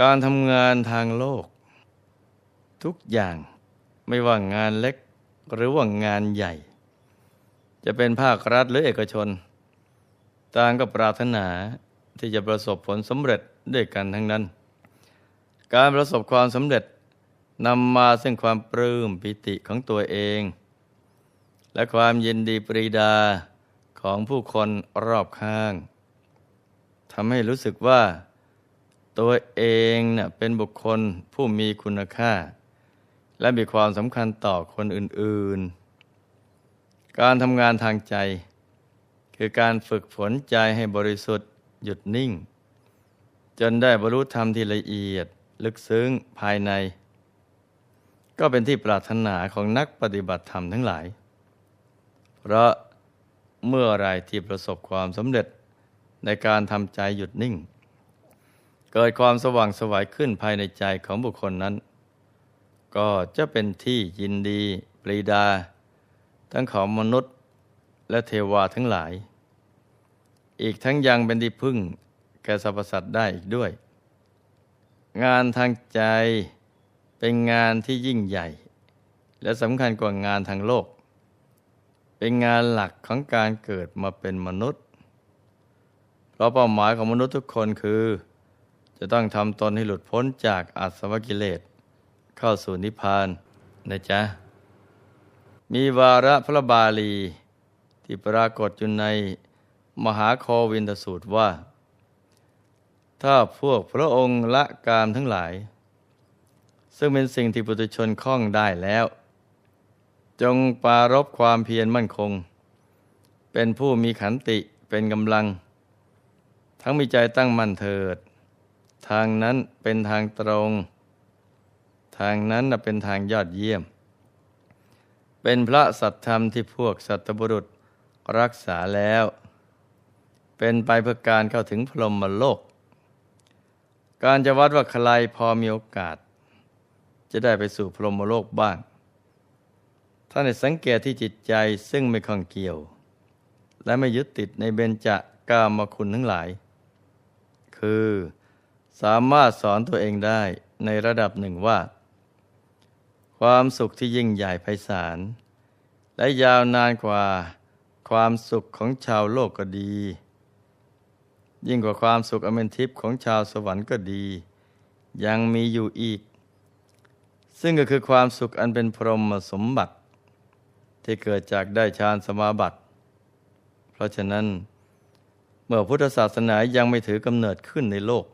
การทำงานทางโลก ทุกอย่างไม่ว่างานเล็กหรือว่างานใหญ่ จะเป็นภาครัฐหรือเอกชน ต่างก็ปรารถนาที่จะประสบผลสำเร็จด้วยกันทั้งนั้น การประสบความสำเร็จนำมาซึ่งความปลื้มปิติของตัวเอง และความยินดีปรีดาของผู้คนรอบข้างทำให้รู้สึกว่า ตัวเองเน่ะเป็นบุคคลผู้มีคุณค่า และมีความสำคัญต่อคนอื่น ๆ การทำงานทางใจ คือการฝึกฝนใจให้บริสุทธิ์หยุดนิ่ง จนได้บรรลุธรรมที่ละเอียด ลึกซึ้งภายใน ก็เป็นที่ปรารถนาของนักปฏิบัติธรรมทั้งหลาย เพราะเมื่อไรที่ประสบความสำเร็จในการทำใจหยุดนิ่ง เกิดความสว่างสวายขึ้นภายในใจของบุคคลนั้น ก็จะเป็นที่ยินดีปรีดา ทั้งของมนุษย์และเทวาทั้งหลาย อีกทั้งยังเป็นที่พึ่งแก่สรรพสัตว์ได้อีกด้วย งานทางใจเป็นงานที่ยิ่งใหญ่ และสำคัญกว่างานทางโลก เป็นงานหลักของการเกิดมาเป็นมนุษย์ เพราะเป้าหมายของมนุษย์ทุกคนคือ จะต้องทำตนให้หลุดพ้นจากอาสวะกิเลส เข้าสู่นิพพานนะจ๊ะ มีวาระพระบาลี ที่ปรากฏอยู่ในมหาโควินทสูตรว่า ถ้าพวกพระองค์ละกามทั้งหลาย ซึ่งเป็นสิ่งที่ปุถุชนคล่องได้แล้ว จงปรารบความเพียรมั่นคง เป็นผู้มีขันติเป็นกำลัง ทั้งมีใจตั้งมั่นเถิด ทางนั้นเป็นทางตรง ทางนั้นเป็นทางยอดเยี่ยม เป็นพระสัตธรรมที่พวกสัตบุรุษรักษาแล้ว เป็นไปเพื่อการเข้าถึงพรหมโลก การจะวัดว่าใครพอมีโอกาส จะได้ไปสู่พรหมโลกบ้างท่านให้สังเกตที่จิตใจซึ่งไม่ข้องเกี่ยว และไม่ยึดติดในเบญจากามคุณทั้งหลาย คือ สามารถสอนตัวเองได้ในระดับหนึ่งว่า ความสุขที่ยิ่งใหญ่ไพศาล และยาวนานกว่าความสุขของชาวโลกก็ดี ยิ่งกว่าความสุขอเมนทิพย์ของชาวสวรรค์ก็ดี ยังมีอยู่อีก ซึ่งก็คือความสุขอันเป็นพรหมสมบัติ ที่เกิดจากได้ฌานสมาบัติ เพราะฉะนั้น เมื่อพุทธศาสนายังไม่ถือกำเนิดขึ้นในโลก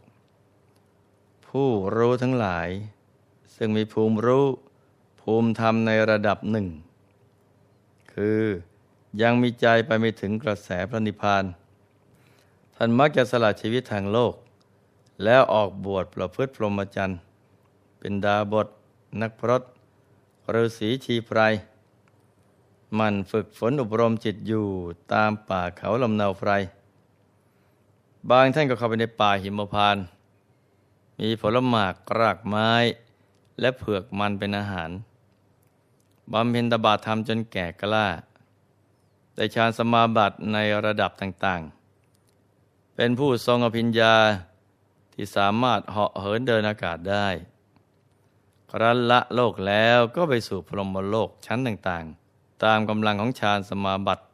ผู้รู้ทั้งหลาย ซึ่งมีภูมิรู้ ภูมิธรรมในระดับหนึ่ง คือยังมีใจไปไม่ถึงกระแสพระนิพพานท่านมักจะสละชีวิตทางโลก แล้วออกบวชประพฤติพรหมจรรย์ เป็นดาบท นักพรตฤาษีชีไพรมันฝึกฝนอบรมจิตอยู่ตามป่าเขาลำเนาไพรบางท่านก็เข้าไปในป่าหิมพานต์ มีผลหมากรากไม้ และเผือกมันเป็นอาหารบำเพ็ญตบะธรรมจนแก่กล้า ได้ฌานสมาบัติในระดับต่างๆ เป็นผู้ทรงอภิญญาที่สามารถเหาะเหินเดินอากาศได้ ครั้นละโลกแล้วก็ไปสู่พรหมโลกชั้นต่างๆ ตามกำลังของฌานสมาบัติ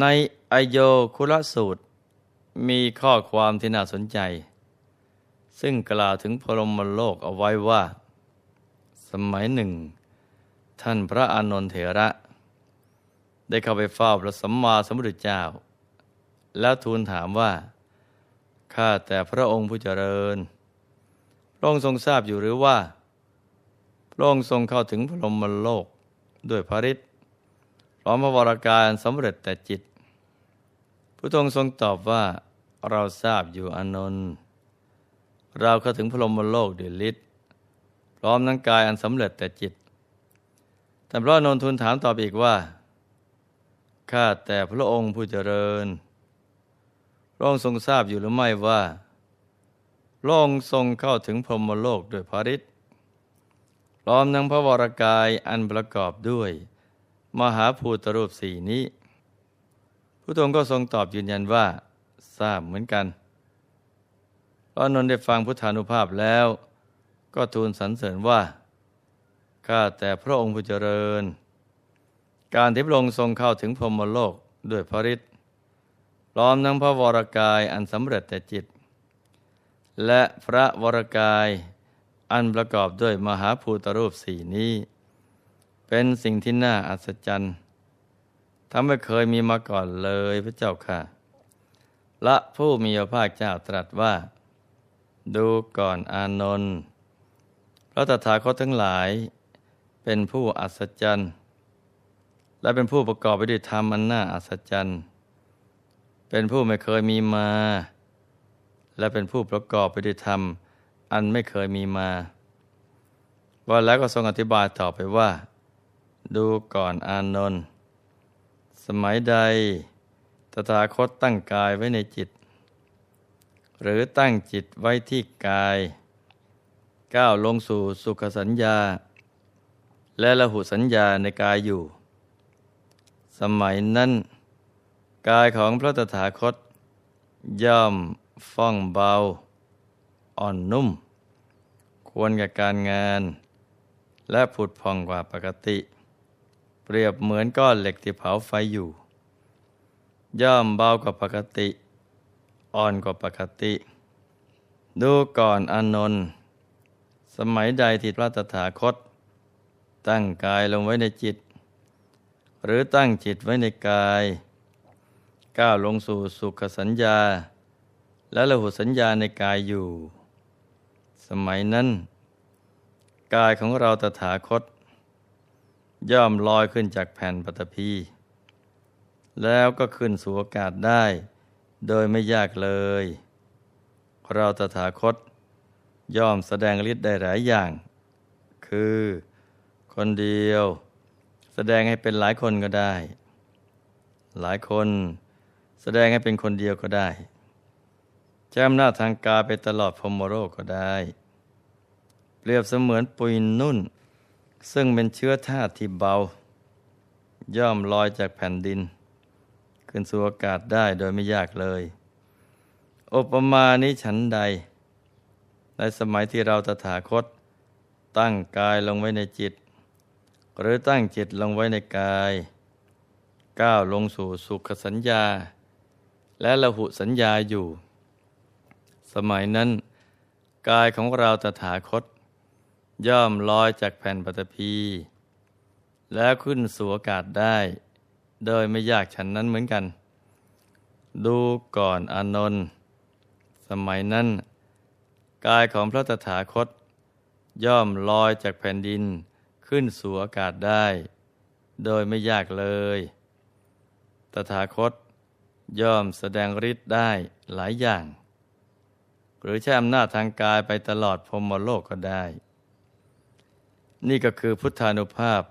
ในอโยคุลสูตร มีข้อความที่น่าสนใจ ซึ่งกล่าวถึงพรหมโลกเอาไว้ว่า สมัยหนึ่ง ท่านพระอานนทเถระ ได้เข้าไปเฝ้าพระสัมมาสัมพุทธเจ้า แล้วทูลถามว่า ข้าแต่พระองค์ผู้เจริญ พระองค์ทรงทราบอยู่หรือว่า พระองค์ทรงเข้าถึงพรหมโลกด้วยพระฤทธิ์พร้อมพระวรการสำเร็จแต่จิตพระองค์ทรงตอบว่าเราทราบอยู่อานนท์ เราเข้าถึงพรหมโลกด้วยฤทธิ์พร้อมทั้งกายอันสำเร็จแต่จิต แต่พระนนทูลถามตอบอีกว่า ข้าแต่พระองค์ผู้เจริญพระองค์ทรงทราบอยู่หรือไม่ว่าพระองค์ทรงเข้าถึงพรหมโลกด้วยพระฤทธิ์พร้อมทั้งพระวรกายอันประกอบด้วย มหาภูตรูปสี่นี้พระองก็ทรงตอบยืนยันว่า ทราบเหมือนกัน พอนนท์ได้ฟังพุทธานุภาพแล้ว ก็ทูลสรรเสริญว่า ข้าแต่พระองค์ผู้เจริญ การที่พระองค์ทรงเข้าถึงพรหมโลกด้วยพระฤทธิ์พร้อมทั้งพระวรกายอันสำเร็จแต่จิต และพระวรกายอันประกอบด้วยมหาภูตรูปสี่นี้ เป็นสิ่งที่น่าอัศจรรย์ทั้งไม่เคยมีมาก่อนเลยพระเจ้าค่ะ ละผู้มีพระภาคเจ้าตรัสว่า ดูก่อนอานนท์พระตถาคตทั้งหลาย เป็นผู้อัศจรรย์ และเป็นผู้ประกอบไปด้วยธรรมอันน่าอัศจรรย์ เป็นผู้ไม่เคยมีมา และเป็นผู้ประกอบไปด้วยธรรม อันไม่เคยมีมาว่าแล้วก็ทรงอธิบายต่อไปว่า ดูก่อนอานนท์สมัยใดตถาคตตั้งกายไว้ในจิต หรือตั้งจิตไว้ที่กาย ก้าวลงสู่สุขสัญญา และละหุสัญญาในกายอยู่ สมัยนั้น กายของพระตถาคต ย่อมฟ่องเบา อ่อนนุ่ม ควรกับการงาน และผุดพองกว่าปกติ เปรียบเหมือนก้อนเหล็กที่เผาไฟอยู่ ย่อมเบากว่าปกติ อ่อนกว่าปกติ ดูก่อนอนนท์สมัยใดที่พระตถาคต ตั้งกายลงไว้ในจิต หรือตั้งจิตไว้ในกาย ก้าวลงสู่สุขสัญญา และละหุสัญญาในกายอยู่ สมัยนั้น กายของเราตถาคต ย่อมลอยขึ้นจากแผ่นปฐพีแล้วก็ขึ้นสู่อากาศได้ โดยไม่ยากเลย เราตถาคตย่อมแสดงฤทธิ์ได้หลายอย่าง คือคนเดียว แสดงให้เป็นหลายคนก็ได้ หลายคนแสดงให้เป็นคนเดียวก็ได้แจมหน้าจทางกาไปตลอดพรหมโลกก็ได้ เปรียบเสมือนปุยนุ่น ซึ่งเป็นเชื้อธาตุที่เบา ย่อมลอยจากแผ่นดิน ขึ้นสู่อากาศได้โดยไม่ยากเลย อุปมานี้ฉันใด ในสมัยที่เราตถาคต ตั้งกายลงไว้ในจิต หรือตั้งจิตลงไว้ในกาย ก้าวลงสู่สุขสัญญา และละหุสัญญาอยู่ สมัยนั้น กายของเราตถาคต ย่อมลอยจากแผ่นปฐพี แล้วขึ้นสู่อากาศได้ โดยไม่ยากฉันนั้นเหมือนกัน ดูก่อนอานนท์สมัยนั้น กายของพระตถาคต ย่อมลอยจากแผ่นดินขึ้นสู่อากาศได้ โดยไม่ยากเลย ตถาคตย่อมแสดงฤทธิ์ได้หลายอย่าง หรือใช้อำนาจทางกายไปตลอดพรมโลกก็ได้ นี่ก็คือพุทธานุภาพ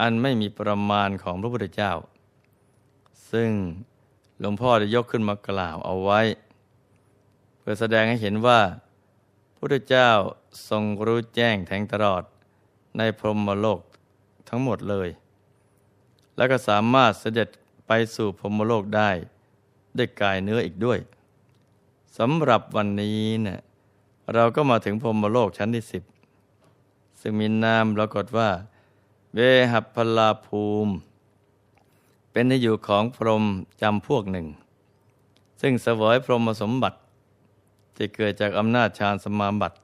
อันไม่มีประมาณของพระพุทธเจ้า ซึ่งหลวงพ่อได้ยกขึ้นมากล่าวเอาไว้ เพื่อแสดงให้เห็นว่าพระพุทธเจ้าทรงรู้แจ้งแทงตลอดในพรหมโลกทั้งหมดเลย แล้วก็สามารถเสด็จไปสู่พรหมโลกได้ด้วยกายเนื้ออีกด้วยสำหรับวันนี้เนะี่ยเราก็มาถึงพรหมโลกชั้นที่สิบซึ่งมีนามปรากฏว่า เวหัพลาภูมิ เป็นที่อยู่ของพรหมจำพวกหนึ่ง ซึ่งเสวยพรหมสมบัติที่เกิดจากอำนาจฌานสมาบัติ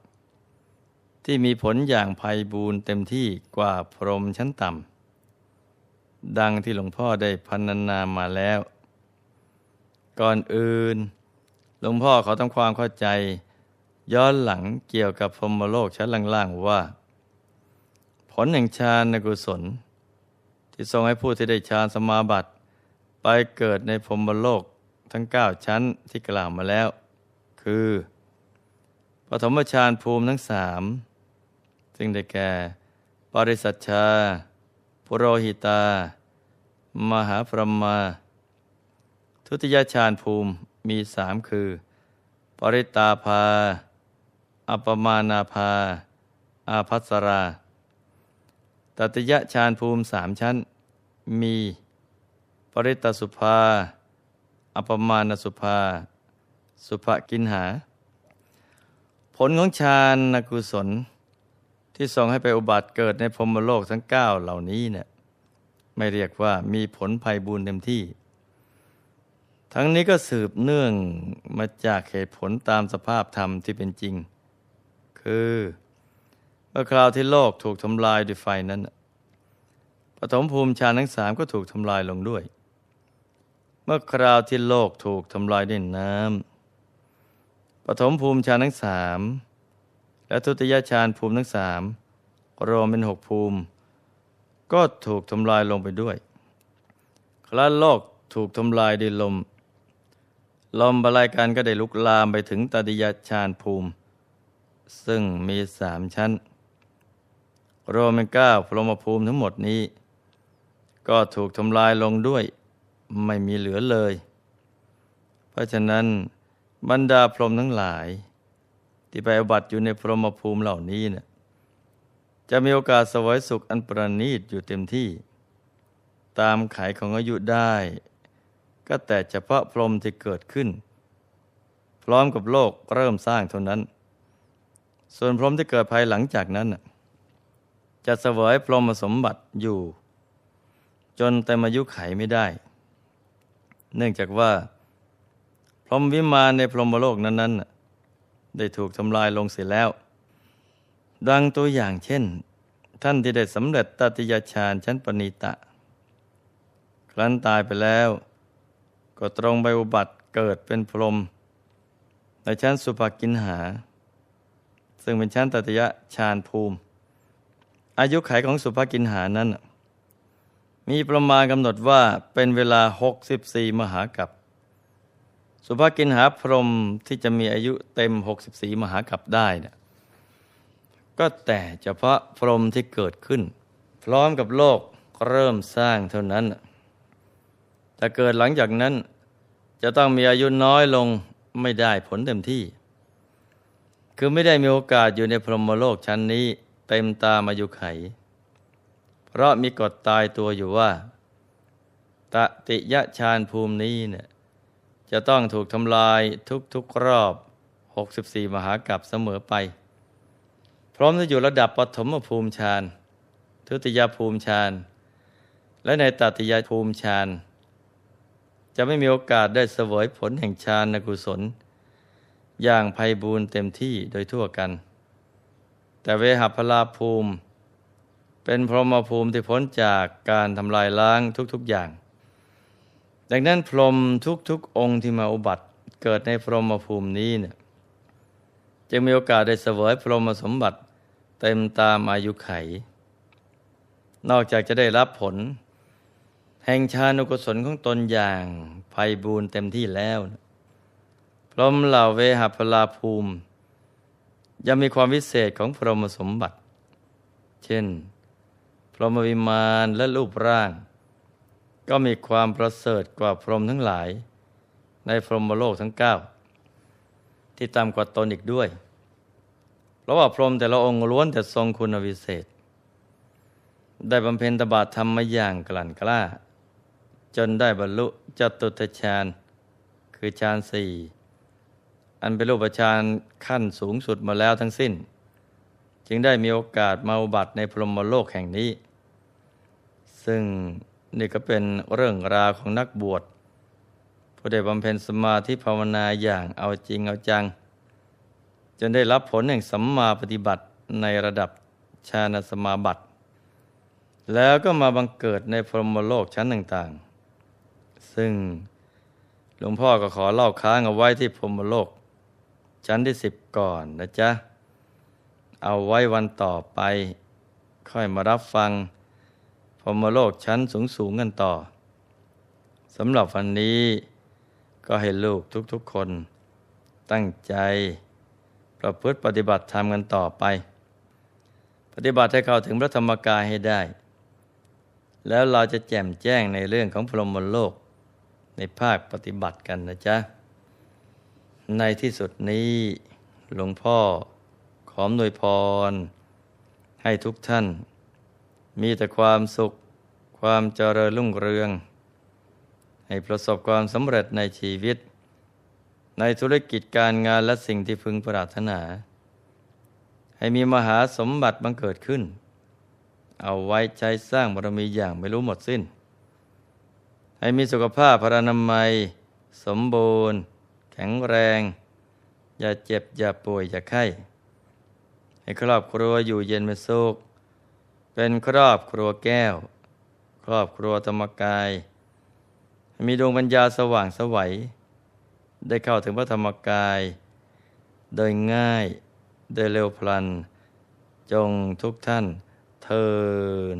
ที่มีผลอย่างภัยบูนเต็มที่กว่าพรหมชั้นต่ำดังที่หลวงพ่อได้พันนามาแล้ว ก่อนอื่น หลวงพ่อขาทำความเข้าใจ ย้อนหลังเกี่ยวกับพรหมโลกชั้นล่างๆว่า ผลแห่งฌานกุศล ที่ทรงให้ผู้ที่ได้ฌานสมาบัติ ไปเกิดในพรมโลกทั้งเก้าชั้นที่กล่าวมาแล้ว คือปฐมฌานภูมิทั้งสามซึ่งได้แก่ ปริสัชชา ปุโรหิตา มหาพรหมา ทุติยฌานภูมิมีสามคือ ปริตาภา อัปมานาภา อาภัสรา ตติยฌานภูมิสามชั้น มี ปริตสุภาอัปมาณสุภา สุภกินหา ผลของฌานกุศล ที่ส่งให้ไปอุบัติเกิดในพรมโลกทั้งเก้าเหล่านี้เนี่ยไม่เรียกว่ามีผลภัยบุญเต็มที่ ทั้งนี้ก็สืบเนื่องมาจากเหตุผลตามสภาพธรรมที่เป็นจริง คือ มื่อคราวที่โลกถูกทำลายด้วยไฟนั้นปฐมภูมิฌานทั้งสามก็ถูกทำลายลงด้วย เมื่อคราวที่โลกถูกทำลายด้วยน้ำปฐมภูมิฌานทั้งสามและทุติยฌานภูมิทั้งสามรวมเป็นหกภูมิ ก็ถูกทำลายลงไปด้วยครั้นโลกถูกทำลายด้วยลม ลมบรายการก็ได้ลุกลามไปถึงตติยฌานภูมิ ซึ่งมีสามชั้น รวมเป็นเก้าพรหมภูมิทั้งหมดนี้ ก็ถูกทำลายลงด้วยไม่มีเหลือเลย เพราะฉะนั้นบรรดาพรหมทั้งหลาย ที่ไปอบัติอยู่ในพรหมภูมิเหล่านี้เนะี่ยจะมีโอกาสสวยสุขอันประณีตอยู่เต็มที่ ตามไขของอายุได้ ก็แต่เฉพาะพรหมที่เกิดขึ้น พร้อมกับโลกเริ่มสร้างเท่านั้น ส่วนพรหมที่เกิดภายหลังจากนั้น จะเสวยพรหมสมบัติอยู่ จนแต่มายุไขไม่ได้ เนื่องจากว่า พรหมวิมานในพรหมโลกนั้นๆ ได้ถูกทำลายลงเสียแล้ว ดังตัวอย่างเช่น ท่านที่ได้สำเร็จตติยฌานชั้นปณิตะ ครั้นตายไปแล้ว ก็ตรงไปอุบัติเกิดเป็นพรหมในชั้นสุภกินหา ซึ่งเป็นชั้นตติยฌานภูมิ อายุไขของสุภกินหานั้น มีประมาณกำหนดว่าเป็นเวลา 64 มหากับ สุภกินหาพรหมที่จะมีอายุเต็ม 64 มหากับได้นะก็แต่เฉพาะพรหมที่เกิดขึ้น พร้อมกับโลกเริ่มสร้างเท่านั้นแต่เกิดหลังจากนั้น จะต้องมีอายุน้อยลงไม่ได้ผลเต็มที่ คือไม่ได้มีโอกาสอยู่ในพรหมโลกชั้นนี้ เต็มตามายุไข เพราะมีกฎตายตัวอยู่ว่า ตติยะฌานภูมินี้เนี่ยจะต้องถูกทำลายทุกๆรอบ 64 มหากัปเสมอไป พร้อมจะอยู่ระดับปฐมภูมิฌานทุติยภูมิฌานและในตติยภูมิฌานจะไม่มีโอกาสได้เสวยผลแห่งฌานกุศล อย่างไพ่บูรณ์เต็มที่โดยทั่วกัน แต่เวหัพลาภูมิ เป็นพรหมภูมิที่พ้นจากการทำลายล้างทุกๆอย่าง ดังนั้นพรหมทุกๆ องค์ที่มาอุบัติเกิดในพรหมภูมินี้เนี่ยจะมีโอกาสได้เสวยพรหมสมบัติเต็มตามอายุไข นอกจากจะได้รับผล แห่งชานุกุศลของตนอย่างภัยบูนเต็มที่แล้ว พรหมเหล่าเวหพลาภูมิ ยังมีความวิเศษของพรหมสมบัติ เช่น พรหมวิมานและรูปร่าง ก็มีความประเสริฐกว่าพรหมทั้งหลาย ในพรหมโลกทั้งเก้าที่ต่ำกว่าตนอีกด้วย เพราะว่าพรหมแต่ละองค์ล้วนแต่ทรงคุณวิเศษ ได้บำเพ็ญตบะธรรมมาอย่างกลั่นกล้า จนได้บรรลุจตุตฌานคือฌานสี่ อันเป็นรูปฌานขั้นสูงสุดมาแล้วทั้งสิ้น จึงได้มีโอกาสมาอุบัติในพรหมโลกแห่งนี้ ซึ่งนี่ก็เป็นเรื่องราวของนักบวชผู้ได้บำเพ็ญสมาธิภาวนาอย่างเอาจริงเอาจัง จนได้รับผลแห่งสัมมาปฏิบัติในระดับฌานสมาบัติ แล้วก็มาบังเกิดในพรหมโลกชั้นต่าง ๆ ซึ่งหลวงพ่อก็ขอเล่าค้างเอาไว้ที่พรหมโลก ชั้นที่สิบก่อนนะจ๊ะ เอาไว้วันต่อไป ค่อยมารับฟังพรมโลกชั้นสูงสูงกันต่อสำหรับวันนี้ก็ให้ลูกทุกๆคน ตั้งใจ ประพฤติปฏิบัติธรรมกันต่อไป ปฏิบัติให้เข้าถึงพระธรรมกายให้ได้ แล้วเราจะแจ่มแจ้งในเรื่องของพรหมโลกในภาคปฏิบัติกันนะจ๊ะ ในที่สุดนี้หลวงพ่อขอมนวยพร ให้ทุกท่าน มีแต่ความสุข ความเจริญรุ่งเรือง ให้ประสบความสำเร็จในชีวิต ในธุรกิจการงานและสิ่งที่พึงปรารถนา ให้มีมหาสมบัติบังเกิดขึ้น เอาไว้ใช้สร้างบารมีอย่างไม่รู้หมดสิ้น ให้มีสุขภาพพรานามัย สมบูรณ์ แข็งแรง อย่าเจ็บ อย่าป่วย อย่าไข้ ให้ครอบครัวอยู่เย็นเป็นสุข เป็นครอบครัวแก้ว ครอบครัวธรรมกาย มีดวงปัญญาสว่างสวัย ได้เข้าถึงพระธรรมกาย โดยง่าย โดยเร็วพลัน จงทุกท่านเทิน